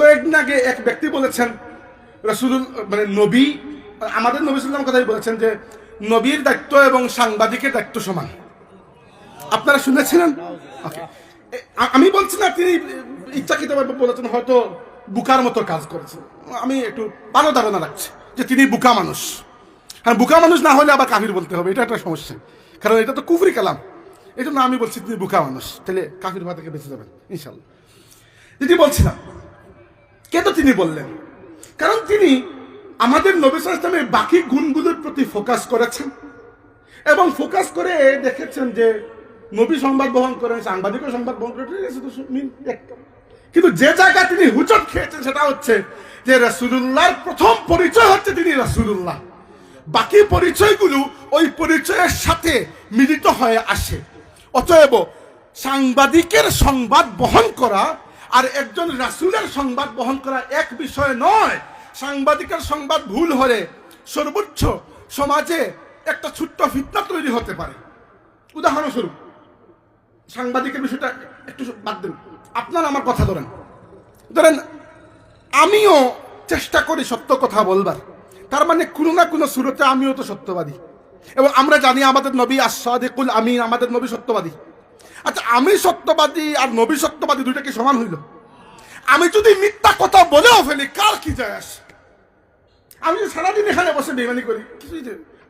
কয়েকদিন আগে এক ব্যক্তি বলেছেন রসুল মানে নবী, আমাদের নবী সাল্লাম কথাই বলেছেন যে, নবীর দায়িত্ব এবং সাংবাদিকের দায়িত্ব সমান। আপনারা শুনেছিলেন. আমি বলছি না তিনি ইচ্ছাকৃতভাবে বলেছেন, হয়তো বুকার মতো কাজ করেছেন। আমি একটু ভালো ধারণা রাখছি যে তিনি বুকা মানুষ। হ্যাঁ বুকা মানুষ না হলে আবার কাফির বলতে হবে, এটা একটা সমস্যা। কারণ এটা তো কুফরি কালাম। এই জন্য আমি বলছি তিনি বুকা মানুষ, তাহলে কাফির ভাত থেকে বেঁচে যাবেন ইনশাল্লাহ যেটি বলছিলাম কেন তিনি বললেন? কারণ তিনি আমাদের নবী ইসলামের বাকি গুণগুলোর প্রতি ফোকাস করেছেন। এবং ফোকাস করে দেখেছেন যে নবী সংবাদ বহন করেন, সাংবাদিকও সংবাদ বহন একটা। কিন্তু যে জায়গা তিনি হুচট খেয়েছেন সেটা হচ্ছে যে রাসূলুল্লাহর প্রথম পরিচয় হচ্ছে তিনি রাসূলুল্লাহ। বাকি পরিচয়গুলো ওই পরিচয়ের সাথে মিলিত হয়ে আসে। অতএব সাংবাদিকের সংবাদ বহন করা আর একজন রাসুলের সংবাদ বহন করা এক বিষয় নয়। সাংবাদিকের সংবাদ ভুল হলে সর্বোচ্চ সমাজে একটা ছোট্ট ফিতনা তৈরি হতে পারে। উদাহরণস্বরূপ, সাংবাদিকের বিষয়টা একটু বাদ দিন। আপনার আমার কথা ধরেন। ধরেন, আমিও চেষ্টা করি সত্য কথা বলবার। তার মানে কোনো না কোনো সুরতে আমিও তো সত্যবাদী। এবং আমরা জানি আমাদের নবী আসাদিকুল আমিন, আমাদের নবী সত্যবাদী। আচ্ছা আমি সত্যবাদী আর নবী সত্যবাদী দুইটা কি সমান হইল। আমি যদি মিথ্যা কথা বলেও ফেলি, কার কি যায় আসে? আমি যে সারাদিন এখানে বসে বেমানি করি, কিছুই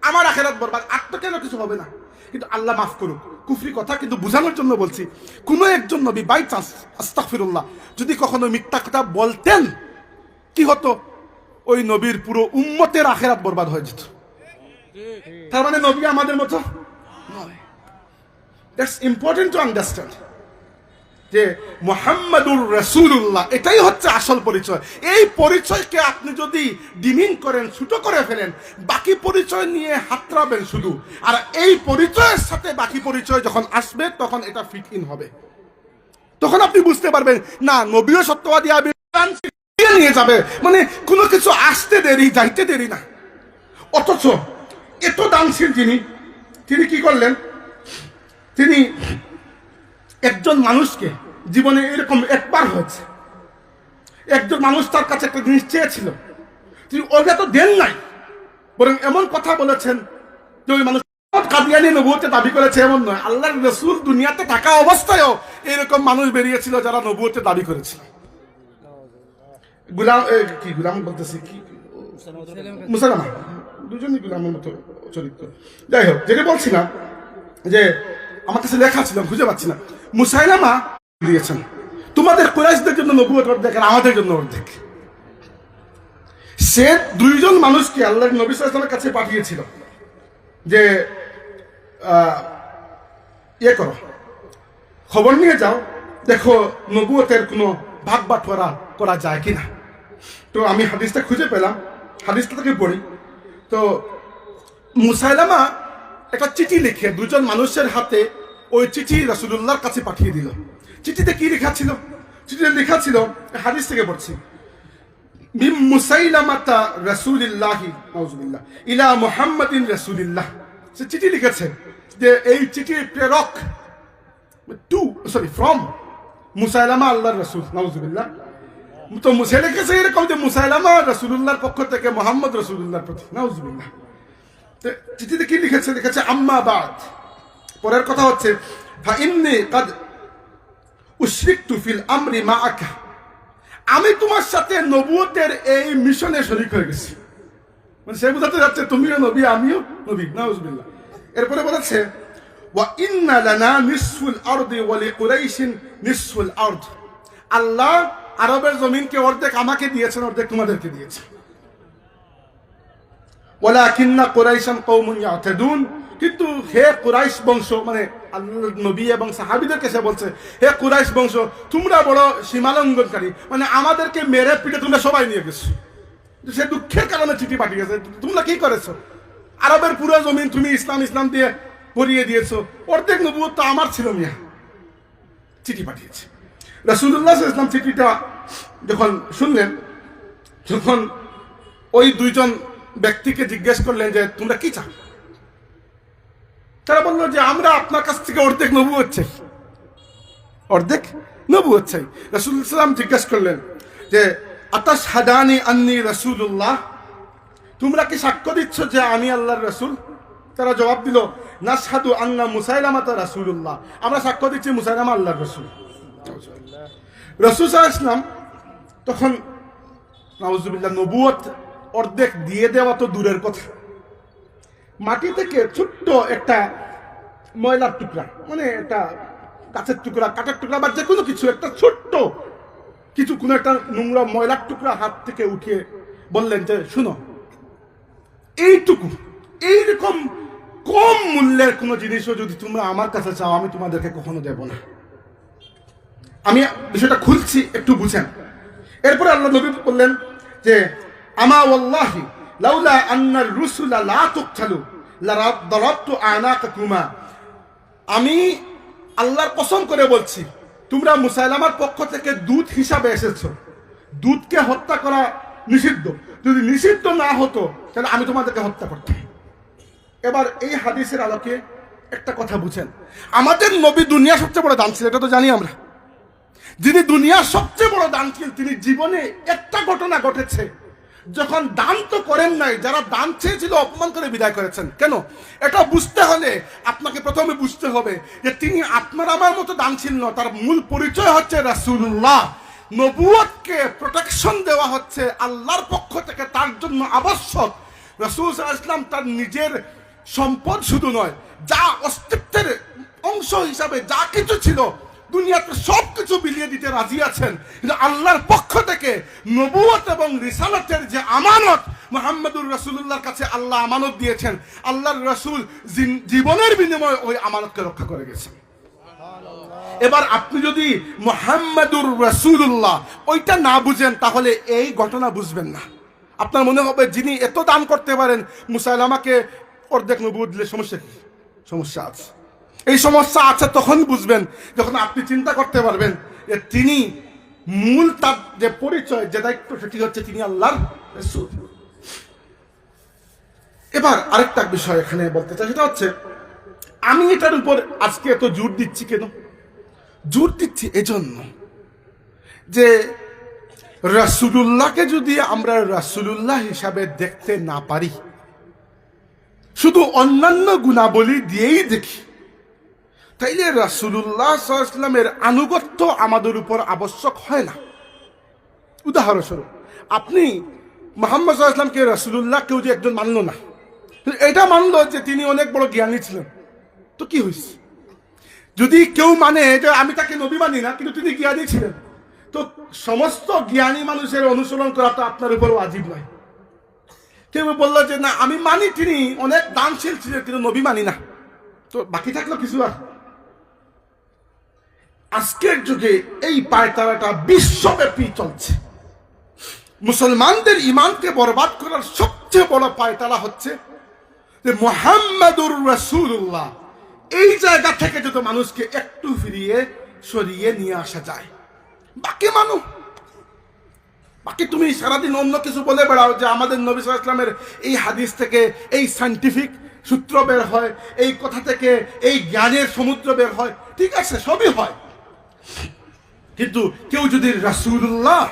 আমার আখেরাত বরবাদ, আর তো কেন কিছু হবে না? কিন্তু আল্লাহ মাফ করুক, কুফরি কথা কিন্তু বোঝানোর জন্য বলছি, কোনো একজন নবী বাই চান্স আস্তাফিরুল্লাহ যদি কখনো মিথ্যা কথা বলতেন, কি হতো? ওই নবীর পুরো উম্মতের আখেরাত বরবাদ হয়ে যেত। তার মানে নবী আমাদের মতো দ্যাটস ইম্পর্টেন্ট টু আন্ডারস্ট্যান্ড যে মোহাম্মদুর রসুল্লাহ এটাই হচ্ছে আসল পরিচয়। এই পরিচয়কে আপনি যদি ডিমিন করেন, ছোট করে ফেলেন, বাকি পরিচয় নিয়ে হাতরাবেন শুধু। আর এই পরিচয়ের সাথে বাকি পরিচয় যখন আসবে, তখন এটা ফিট ইন হবে। তখন আপনি বুঝতে পারবেন, না, নবীও সত্যবাদী আবি নিয়ে যাবে। মানে কোনো কিছু আসতে দেরি, যাইতে দেরি না। অথচ এত দানশীল যিনি, তিনি কি করলেন? তিনি একজন মানুষকে জীবনে এরকম একবার হয়েছে। একজন মানুষ তার কাছে একটা জিনিস চেয়েছিল। তিনি ওটা তো দেন নাই, বরং এমন কথা বলেছেন যে ওই মানুষ দাবি করেছে, এমন নয়। আল্লাহ রসুল দুনিয়াতে থাকা অবস্থায়ও এরকম মানুষ বেরিয়েছিল যারা নবুয়তে দাবি করেছিল। গুলাম কি গুলাম বলতেছি? কি? মুসালামা দুজনই গুলামের মতো চরিত্র। যাই হোক, যেটা বলছিলাম যে আমার কাছে লেখা ছিল খুঁজে পাচ্ছি না। মুসাইলামা দিয়েছেন। তোমাদের কুরাইশদের জন্য নবুয়ত অর্ধেক আর আমাদের জন্য অর্ধেক সে দুইজন মানুষকে আল্লাহ নবী সাল্লামের কাছে পাঠিয়েছিল যে ইয়ে করো, খবর নিয়ে যাও, দেখো নবুয়তের কোনো ভাগ বাটোয়ারা করা যায় কিনা। তো আমি হাদিসটা খুঁজে পেলাম, হাদিসটা থেকে পড়ি। তো মুসাইলামা একটা চিঠি লিখে দুজন মানুষের হাতে ওই চিঠি রাসুলুল্লাহর কাছে পাঠিয়ে দিল। চিঠিতে কি লেখা ছিল? চিঠিতে লেখা ছিল হাদিস থেকে পড়ছি। মিম মুসাইলামাতা রাসূলিল্লাহি, নাউজুবিল্লাহ, ইলা মুহাম্মাদিন রাসূলিল্লাহ। সে চিঠি লিখেছে যে এই চিঠির প্রেরক টু সরি ফ্রম মুসাইলামা আল্লাহর রাসূল, নাউজুবিল্লাহ। তো মুসে লিখেছে এরকম যে মুসাইলামা রাসূলুল্লাহর পক্ষ থেকে মোহাম্মদ রাসূলুল্লাহর প্রতি, নাউজুবিল্লাহ। চিঠিতে কি লিখেছে? লিখেছে, আম্মা বাদ। পরের কথা হচ্ছে ফিল আমরি মাআকা। আমি তোমার সাথে নবুয়তের এই মিশনে শরিক হয়ে গেছি। মানে সে বোঝাতে যাচ্ছে, তুমিও নবী, আমিও নবী। নাউজুবিল্লাহ। এরপরে বলেছে আল্লাহ আরবের জমিনকে অর্ধেক আমাকে দিয়েছেন, অর্ধেক তোমাদেরকে দিয়েছেন ওয়ালাকিন্না কুরাইশান কওমুন ইয়াতাদুন। কিন্তু হে কুরাইশ বংশ মানে আল্লাহর নবী এবং সাহাবীদেরকে সে বলছে, হে কুরাইশ বংশ, তোমরা বড় সীমালঙ্ঘনকারী মানে আমাদেরকে মেরে পিটে তোমরা সবাই নিয়ে গেছো। সে দুঃখের কারণে চিঠি পাঠিয়েছে তোমরা কি করেছ? আরবের পুরো জমিন তুমি ইসলাম ইসলাম দিয়ে পরিয়ে দিয়েছ। অর্ধেক নবুয়ত তো আমার ছিল মিয়া। চিঠি পাঠিয়েছে। সাল্লাল্লাহু ইসলাম চিঠিটা যখন শুনলেন, যখন ওই দুইজন ব্যক্তিকে জিজ্ঞেস করলেন যে, তোমরা কি চাও? তারা বলল যে, আমরা আপনার কাছ থেকে অর্ধেক নবু হচ্ছে অর্ধেক নবু হচ্ছে রাসুল সাল্লাম জিজ্ঞেস করলেন যে আতাস হাদানি আন্নি রসুল্লাহ তোমরা কি সাক্ষ্য দিচ্ছ যে আমি আল্লাহর রসুল? তারা জবাব দিল না সাধু আন্না মুসাইলামা তা রাসুল্লাহ আমরা সাক্ষ্য দিচ্ছি মুসাইলামা আল্লাহর রসুল। রসুল সাহা ইসলাম তখন নবুয়ত অর্ধেক দিয়ে দেওয়া তো দূরের কথা। মাটি থেকে ছোট্ট একটা ময়লার টুকরা মানে একটা গাছের টুকরা কাঠের টুকরা বা যে কোনো কিছু, একটা ছোট্ট কিছু, কোনো একটা নোংরা ময়লার টুকরা হাত থেকে উঠিয়ে বললেন যে, শুনো, এইটুকু, এইরকম কম মূল্যের কোনো জিনিসও যদি তোমরা আমার কাছে চাও, আমি তোমাদেরকে কখনো দেব না। আমি বিষয়টা খুলছি, একটু বুঝেন। এরপরে আল্লাহ নবী বললেন যে আমা ওয়াল্লাহি, লাউলা আন্নার রুসুলা লা তুকতালু লা দারাবতু আনাকাকুমা। আমি আল্লাহর কসম করে বলছি, তোমরা মুসাইলামার পক্ষ থেকে দূত হিসাবে এসেছ। দূতকে হত্যা করা নিষিদ্ধ। যদি নিষিদ্ধ না হতো, তাহলে আমি তোমাদেরকে হত্যা করতাম। এবার এই হাদিসের আলোকে একটা কথা বুঝেন। আমাদের নবী দুনিয়া সবচেয়ে বড় দান ছিল এটা তো জানি আমরা। যিনি দুনিয়ার সবচেয়ে বড় দান ছিলেন তিনি জীবনে একটা ঘটনা ঘটেছে। যখন দান তো করেন নাই, যারা দান চেয়েছিল, অপমান করে বিদায় করেছেন। কেন? এটা বুঝতে হলে আপনাকে প্রথমে বুঝতে হবে যে তিনি আপনার আমার মতো দান ছিল না তার মূল পরিচয় হচ্ছে রাসূলুল্লাহ। নবুয়তকে প্রোটেকশন দেওয়া হচ্ছে আল্লাহর পক্ষ থেকে, তার জন্য আবশ্যক। রসুল ইসলাম তার নিজের সম্পদ শুধু নয়, যা অস্তিত্বের অংশ হিসাবে যা কিছু ছিল দুনিয়াতে সব কিছু বিলিয়ে দিতে রাজি আছেন। কিন্তু আল্লাহর পক্ষ থেকে নবুয়ত এবং রিসালতের যে আমানত মোহাম্মদুর রসুল্লাহর কাছে আল্লাহ আমানত দিয়েছেন, আল্লাহর রসুল জীবনের বিনিময়ে ওই আমানতকে রক্ষা করে গেছেন এবার আপনি যদি মোহাম্মদুর রসুল্লাহ ওইটা না বুঝেন, তাহলে এই ঘটনা বুঝবেন না। আপনার মনে হবে যিনি এত দান করতে পারেন, মুসাইলামাকে অর্ধেক নবুদ দিলে সমস্যা কি? সমস্যা আছে। এই সমস্যা আছে তখন বুঝবেন, যখন আপনি চিন্তা করতে পারবেন যে তিনি মূল তার যে পরিচয়, যে দায়িত্ব সেটি হচ্ছে তিনি আল্লাহর এবার আরেকটা বিষয় এখানে বলতে চাই, সেটা হচ্ছে, আমি এটার উপর আজকে এত জোর দিচ্ছি কেন? জোর দিচ্ছি এজন্য যে রাসুলুল্লাহকে যদি আমরা রাসুলুল্লাহ হিসাবে দেখতে না পারি, শুধু অন্যান্য গুণাবলী দিয়েই দেখি তাইলে রাসুলুল্লাহ ইসলামের আনুগত্য আমাদের উপর আবশ্যক হয় না। উদাহরণস্বরূপ, আপনি মোহাম্মদ ইসলামকে রাসুলুল্লাহ কেউ যে একজন মানল না। এটা মানলো যে তিনি অনেক বড় জ্ঞানী ছিলেন। তো কি হয়েছে যদি কেউ মানে যে আমি তাকে নবী মানি না, কিন্তু তিনি জ্ঞানী ছিলেন, তো সমস্ত জ্ঞানী মানুষের অনুসরণ করা তো আপনার উপর আজীব নয়। কেউ বলল যে, না, আমি মানি, তিনি অনেক দানশীল ছিলেন, কিন্তু নবী মানি না। তো বাকি থাকল কিছু আর। আজকের যুগে এই পায়তারাটা বিশ্বব্যাপী চলছে। মুসলমানদের ইমানকে বরবাদ করার সবচেয়ে বড় পায়তারা হচ্ছে যে মোহাম্মদুর রসুল্লাহ এই জায়গা থেকে যদি মানুষকে একটু ফিরিয়ে সরিয়ে নিয়ে আসা যায়। বাকি মানুষ, বাকি তুমি সারাদিন অন্য কিছু বলে বেড়াও যে আমাদের নবী ইসলামের এই হাদিস থেকে এই সাইন্টিফিক সূত্র বের হয়, এই কথা থেকে এই জ্ঞানের সমুদ্র বের হয়। ঠিক আছে, সবই হয়। কিন্তু কেউ যদি রাসূলুল্লাহ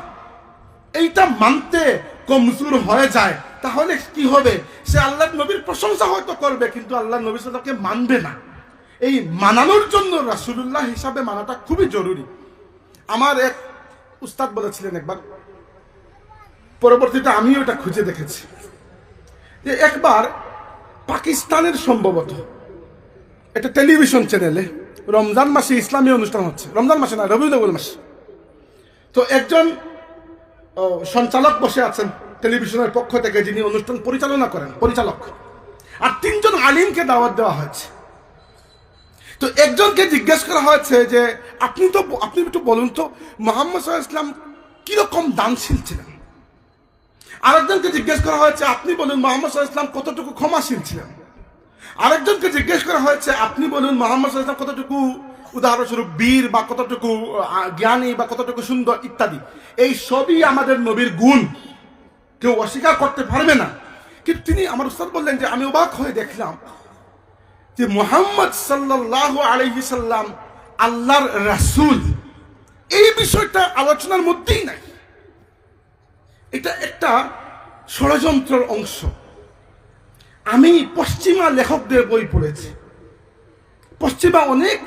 এইটা মানতে কমজোর হয়ে যায়, তাহলে কি হবে? সে আল্লাহ নবীর প্রশংসা হয়তো করবে, কিন্তু আল্লাহ নবী সাল্লামকে মানবে না। এই মানানোর জন্য রাসূলুল্লাহ হিসাবে মানাটা খুবই জরুরি। আমার এক উস্তাদ বলেছিলেন একবার, পরবর্তীতে আমিও এটা খুঁজে দেখেছি, যে একবার পাকিস্তানের সম্ভবত একটা টেলিভিশন চ্যানেলে রমজান মাসে ইসলামী অনুষ্ঠান হচ্ছে। রমজান মাসে না, রবিউল মাসে। তো একজন সঞ্চালক বসে আছেন টেলিভিশনের পক্ষ থেকে, যিনি অনুষ্ঠান পরিচালনা করেন, পরিচালক। আর তিনজন আলিমকে দাওয়াত দেওয়া হয়েছে। তো একজনকে জিজ্ঞেস করা হয়েছে যে, আপনি তো, আপনি একটু বলুন তো, মোহাম্মদ ইসলাম কীরকম দানশীল ছিলেন? আরেকজনকে জিজ্ঞেস করা হয়েছে, আপনি বলুন মোহাম্মদ ইসলাম কতটুকু ক্ষমাশীল ছিলেন? আরেকজনকে জিজ্ঞেস করা হয়েছে, আপনি বলুন মোহাম্মদ কতটুকু উদাহরণস্বরূপ বীর বা কতটুকু জ্ঞানী বা কতটুকু সুন্দর ইত্যাদি। এই সবই আমাদের নবীর গুণ। কেউ অস্বীকার করতে পারবে না। কিন্তু তিনি আমার উস্তাদ বললেন যে, আমি অবাক হয়ে দেখলাম যে মোহাম্মদ সাল্লাহ আলহি সাল্লাম আল্লাহর রাসূল। এই বিষয়টা আলোচনার মধ্যেই নাই। এটা একটা ষড়যন্ত্রের অংশ। আমি পশ্চিমা লেখকদের বই পড়েছি। পশ্চিমা অনেক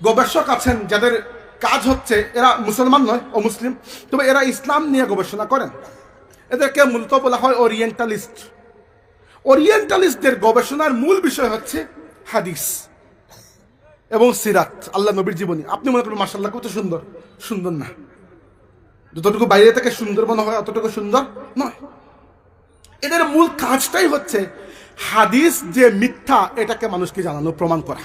গবেষক আছেন যাদের কাজ হচ্ছে এরা মুসলমান নয় ও মুসলিম, তবে এরা ইসলাম নিয়ে গবেষণা করেন। এদেরকে মূলত বলা হয় ওরিয়েন্টালিস্ট ওরিয়েন্টালিস্টদের গবেষণার মূল বিষয় হচ্ছে হাদিস এবং সিরাত, আল্লাহ নবীর জীবনী। আপনি মনে করেন মাসাল্লাহ কত সুন্দর। সুন্দর না। যতটুকু বাইরে থেকে সুন্দর মনে হয়, অতটুকু সুন্দর নয়। এদের মূল কাজটাই হচ্ছে হাদিস যে মিথ্যা, এটাকে মানুষকে জানানো, প্রমাণ করা।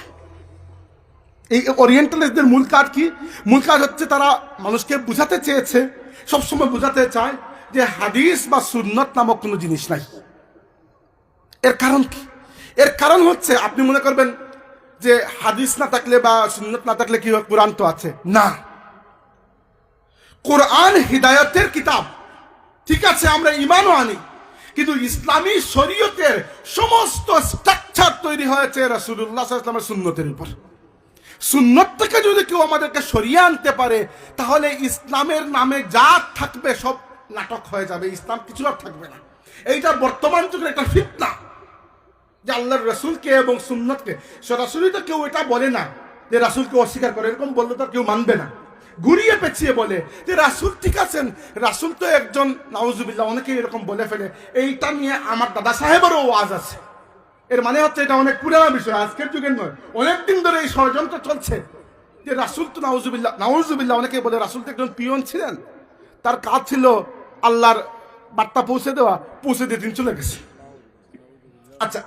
এই ওরিয়েন্টালিস্টদের মূল কাজ কি? মূল কাজ হচ্ছে তারা মানুষকে বুঝাতে চেয়েছে, সবসময় বুঝাতে চায় যে হাদিস বা সুন্নত নামক কোনো জিনিস নাই। এর কারণ কি? এর কারণ হচ্ছে, আপনি মনে করবেন যে হাদিস না থাকলে বা সুন্নত না থাকলে কি কোরআন তো আছে। না। কোরআন হৃদায়তের কিতাব। ঠিক আছে, আমরা ইমানও আনি কিন্তু ইসলামী শরীয়তের সমস্ত স্ট্রাকচার তৈরি হয়েছে রাসুল্লাহ ইসলামের সুন্নতের উপর। সুন্নত থেকে যদি কেউ আমাদেরকে সরিয়ে আনতে পারে, তাহলে ইসলামের নামে যা থাকবে সব নাটক হয়ে যাবে, ইসলাম কিছু আর থাকবে না। এইটা বর্তমান যুগের একটা ফিতনা যে আল্লাহর রসুলকে এবং সুন্নতকে। সরাসরি তো কেউ এটা বলে না যে রাসুলকে অস্বীকার করে, এরকম বললে তো কেউ মানবে না। ঘুরিয়ে পেঁচিয়ে বলে যে, রাসুল ঠিক আছেন? রাসুল তো একজন, নাউজুবিল্লাহ, অনেকেই এরকম বলে ফেলে। এইটা নিয়ে আমার দাদা সাহেবেরও ওয়াজ আছে। এর মানে হচ্ছে এটা অনেক পুরানা বিষয়, আজকের যুগের নয়। অনেকদিন ধরে এই ষড়যন্ত্র চলছে যে, রাসুল তো নাউজুবিল্লাহ নাউজুবিল্লাহ অনেকে বলে রাসুল তো একজন পিয়ন ছিলেন। তার কাজ ছিল আল্লাহর বার্তা পৌঁছে দেওয়া, পৌঁছে দিয়ে দিন চলে গেছে। আচ্ছা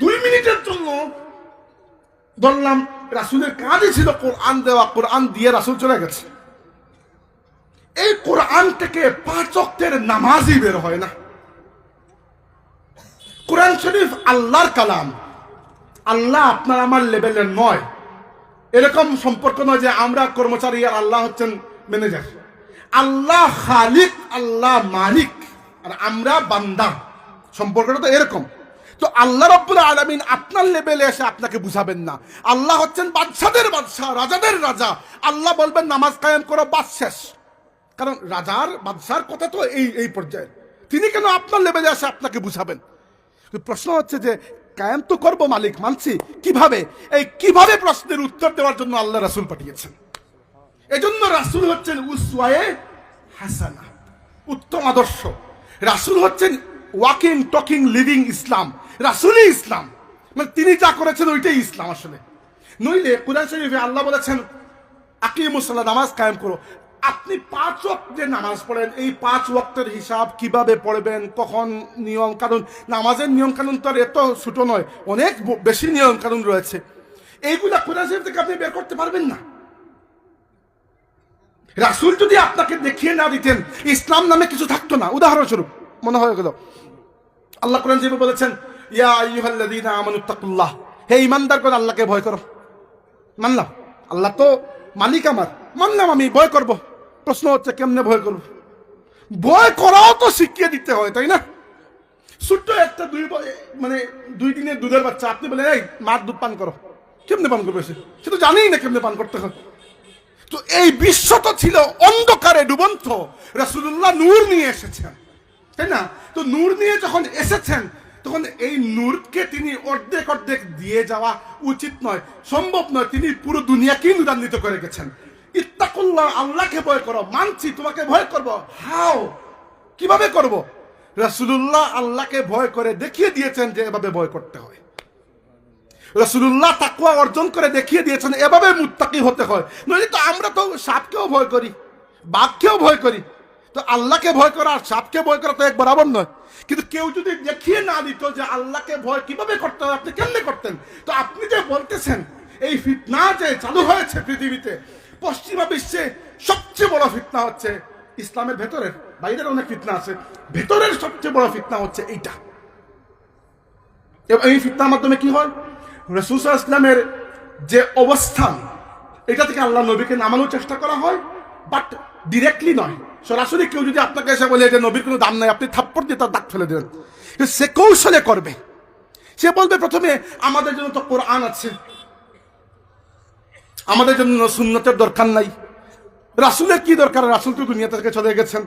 দুই মিনিটের জন্য ধরলাম রাসুলের কাজই ছিল কোরআন দেওয়া, কোরআন দিয়ে রাসুল চলে গেছে। এই কোরআন থেকে পাঁচ অক্টের নামাজই বের হয় না। কোরআন শরীফ আল্লাহর কালাম। আল্লাহ আপনার আমার লেভেলের নয়। এরকম সম্পর্ক নয় যে আমরা কর্মচারী আর আল্লাহ হচ্ছেন ম্যানেজার। আল্লাহ খালিক, আল্লাহ মালিক, আর আমরা বান্দা। সম্পর্কটা তো এরকম। তো আল্লাহ রব্বুল আলমিন আপনার লেভেলে এসে আপনাকে বুঝাবেন না। আল্লাহ হচ্ছেন বাদশাদের বাদশাহ, রাজাদের রাজা। আল্লাহ বলবেন, নামাজ কায়েম করো, বাদ শেষ। কারণ রাজার, বাদশার কথা তো এই এই পর্যায়ে। তিনি কেন আপনার লেভেলে এসে আপনাকে বুঝাবেন? প্রশ্ন হচ্ছে যে, কায়েম তো করব মালিক, মানছি। কীভাবে? এই কীভাবে প্রশ্নের উত্তর দেওয়ার জন্য আল্লাহ রাসুল পাঠিয়েছেন? এজন্য রাসুল হচ্ছেন উসওয়ায়ে হাসানা, উত্তম আদর্শ। রাসুল হচ্ছেন ওয়াকিং টকিং লিভিং ইসলাম রাসুলই ইসলাম। মানে তিনি যা করেছেন ওইটাই ইসলাম আসলে। নইলে কুরআন শরীফে আল্লাহ বলেছেন আকিমুসাল্লাহ নামাজ কায়েম করো। আপনি পাঁচ ওয়াক্ত যে নামাজ পড়েন, এই পাঁচ ওয়াক্তের হিসাব কীভাবে পড়বেন, কখন নিয়ম কানুন? নামাজের নিয়ম কানুন তো আর এত ছোটো নয়, অনেক বেশি নিয়ম কানুন রয়েছে। এইগুলা কোরআন শরীফ থেকে আপনি বের করতে পারবেন না। রাসুল যদি আপনাকে দেখিয়ে না দিতেন, ইসলাম নামে কিছু থাকতো না। উদাহরণস্বরূপ, মনে হয়ে গেল আল্লাহ কোরআন যেভাবে বলেছেন, ইয়া আইয়ুহাল্লাযীনা আমানুত্তাকুল্লাহ হে ইমানদার করে আল্লাহকে ভয় করো। মানলাম, আল্লাহ তো মালিক আমার। মানলাম, আমি ভয় করব। প্রশ্ন হচ্ছে, কেমনে ভয় করব? ভয় করাও তো শিখিয়ে দিতে হয়, তাই না? ছোট্ট একটা দুই মানে দুই দিনের দুধের বাচ্চা, আপনি বলেন, এই, মার দুধ পান করো। কেমনে পান করবে সে? সে তো জানেই না কেমনে পান করতে হয়। তো এই বিশ্ব তো ছিল অন্ধকারে ডুবন্ত। রাসূলুল্লাহ নূর নিয়ে এসেছেন। তাই না? তো নূর নিয়ে যখন এসেছেন, তখন এই নূরকে তিনি অর্ধেক অর্ধেক দিয়ে যাওয়া উচিত নয়, সম্ভব নয়। তিনি পুরো দুনিয়াকেই নূরান্বিত করে গেছেন। ইত্তাকুল্লাহ, আল্লাহকে ভয় করো, মানছি, তোমাকে ভয় করব। হাও, কীভাবে করব? রাসূলুল্লাহ আল্লাহকে ভয় করে দেখিয়ে দিয়েছেন যে এভাবে ভয় করতে হয়। রসুল্লাহ তাকুয়া অর্জন করে দেখিয়ে দিয়েছেন, এভাবে মুত্তাকি হতে হয়। নইলে তো আমরা তো সাপকেও ভয় করি, বাঘকেও ভয় করি। তো আল্লাহকে ভয় করা আর সাপকে ভয় করা তো এক বরাবর নয়। কিন্তু কেউ যদি দেখিয়ে না দিত যে আল্লাহকে ভয় কীভাবে করতে হয়, আপনি কেমনে করতেন? তো আপনি যে বলতেছেন, এই ফিতনা যে চালু হয়েছে পৃথিবীতে, পশ্চিমা বিশ্বে সবচেয়ে বড় ফিতনা হচ্ছে ইসলামের ভেতরের, বাইরের অনেক ফিতনা আছে। ভেতরের সবচেয়ে বড় ফিতনা হচ্ছে এইটা। এই ফিতনার মাধ্যমে কি হয়? রসুল ইসলামের যে অবস্থান, এটা থেকে আল্লাহ নবীকে নামানোর চেষ্টা করা হয়, বাট ডিরেক্টলি নয়। সরাসরি কেউ যদি আপনাকে এসে বলে যে নবীর কোনো দাম নাই, আপনি থাপ্পড় দিয়ে তার দাগ ফেলে দেবেন সে কৌশলে করবে। সে বলবে, প্রথমে আমাদের জন্য তো কোরআন আছে। আমাদের জন্য সুন্নতের দরকার নাই। রাসুলের কি দরকার? রাসুল তো দুনিয়া থেকে চলে গেছেন।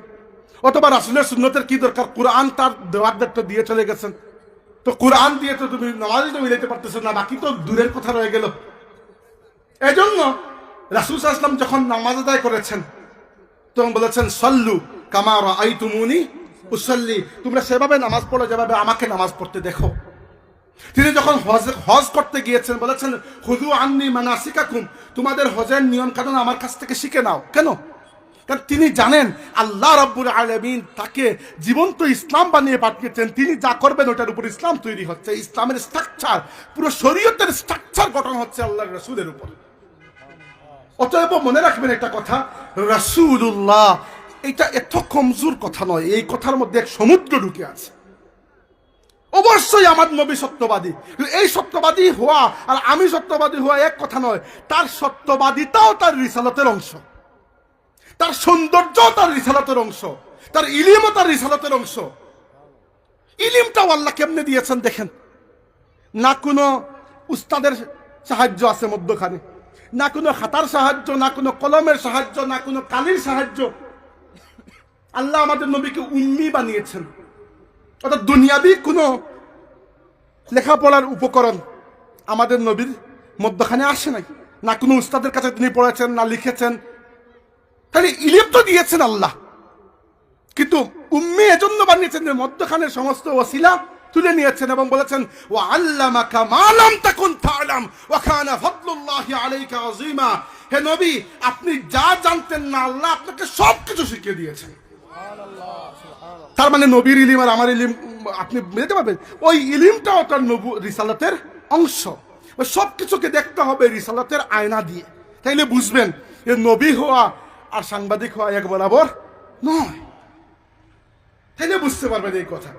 অথবা রাসুলের সুন্নতের কি দরকার? কোরআন তার দেওয়ার দায়িত্ব দিয়ে চলে গেছেন। তো কোরআন দিয়ে তো তুমি নামাজই তো মিলাইতে পারতেছো না, বাকি তো দূরের কথা রয়ে গেল। এজন্য রাসুল আসলাম যখন নামাজ আদায় করেছেন তখন বলেছেন, সল্লু কামার আই তুমুনি উসল্লি। তোমরা সেভাবে নামাজ পড়ো, যেভাবে আমাকে নামাজ পড়তে দেখো। তিনি যখন হজ হজ করতে গিয়েছেন, বলেছেন হুদু আন্নি মানাসিকাকুম। তোমাদের হজের নিয়ম কানুন আমার কাছ থেকে শিখে নাও। কেন? কারণ তিনি জানেন, আল্লাহ রব্বুল আলমিন তাকে জীবন্ত ইসলাম বানিয়ে পাঠিয়েছেন। তিনি যা করবেন, ওটার উপর ইসলাম তৈরি হচ্ছে। ইসলামের স্ট্রাকচার পুরো শরীয়তের স্ট্রাকচার গঠন হচ্ছে আল্লাহ রসুলের উপর। অতএব মনে রাখবেন একটা কথা, রাসূলুল্লাহ, এটা এত কমজোর কথা নয়, এই কথার মধ্যে এক সমুদ্র ঢুকে আছে। অবশ্যই আমার নবী সত্যবাদী। এই সত্যবাদী হওয়া আর আমি সত্যবাদী হওয়া এক কথা নয়, তার সত্যবাদিতাও তার রিসালতের অংশ। তার সৌন্দর্য তার রিসালতের অংশ। তার ইলিমও তার রিসালতের অংশ। ইলিমটাও আল্লাহ কেমনে দিয়েছেন দেখেন? না কোনো উস্তাদের সাহায্য আছে মধ্যখানে। না কোনো খাতার সাহায্য, না কোনো কলমের সাহায্য, না কোনো কালির সাহায্য। আল্লাহ আমাদের নবীকে উম্মি বানিয়েছেন। অর্থাৎ দুনিয়াবি কোনো লেখাপড়ার উপকরণ আমাদের নবীর মধ্যখানে আসে নাই। না কোনো উস্তাদের কাছে তিনি পড়েছেন, না লিখেছেন। তাহলে ইলিম তো দিয়েছেন আল্লাহ। কিন্তু উম্মি এজন্য বানিয়েছেন যে মধ্যখানের সমস্ত ওসিলা তুলে নিয়েছেন এবং বলেছেন ও আল্লামাকা মালাম তাকুন তাআলাম ওয়া কানা ফাদলুল্লাহি আলাইকা আযীমা। হে নবী আপনি যা জানতেন না আল্লাহ আপনাকে সব কিছু শিখিয়ে দিয়েছেন। তার মানে নবীর ইলিম আর আমার ইলিম আপনি মেলাতে পারবেন ওই ইলিমটাও তার নবু রিসালাতের অংশ। ওই সব কিছুকে দেখতে হবে রিসালাতের আয়না দিয়ে। তাইলে বুঝবেন যে নবী হওয়া আর সাংবাদিক হওয়া এক বরাবর নয়। তাইলে বুঝতে পারবেন এই কথা।